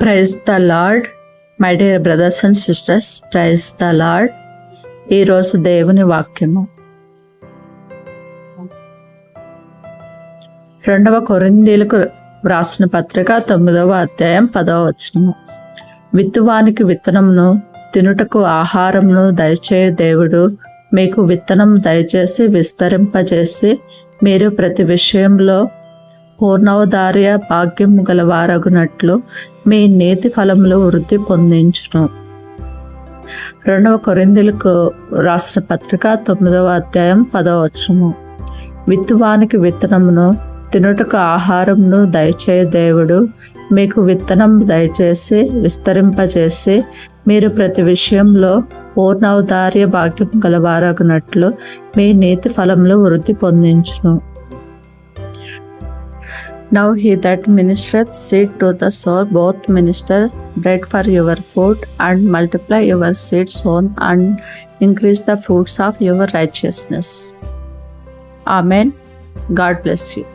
Praise the lord my dear brothers and sisters praise the lord ఈరోజు దేవుని వాక్యము. రెండవ కొరిందీలకు వ్రాసిన పత్రిక తొమ్మిదవ అధ్యాయం పదవ వచనము. విత్తువానికి విత్తనమును తినుటకు ఆహారమును దయచేయ దేవుడు. మీకు విత్తనం దయచేసి విస్తరింపజేసి మీరు ప్రతి విషయంలో పూర్ణవదార్య భాగ్యం గలవారగునట్లు మీ నేతి ఫలములు వృద్ధి పొందించును. రెండవ కొరిందులకు రాసిన పత్రిక తొమ్మిదవ అధ్యాయం పదవ వచనము. విత్తువానికి విత్తనమును తినుటకు ఆహారమును దయచేయ దేవుడు మీకు విత్తనం దయచేసి విస్తరింపజేసి మీరు ప్రతి విషయంలో పూర్ణవదార్య భాగ్యం గలవారగునట్లు మీ నీతి ఫలములు వృద్ధి పొందించును. Now he that ministereth seed to the sower, both minister bread for your food, and multiply your seed sown, and increase the fruits of your righteousness. Amen. God bless you.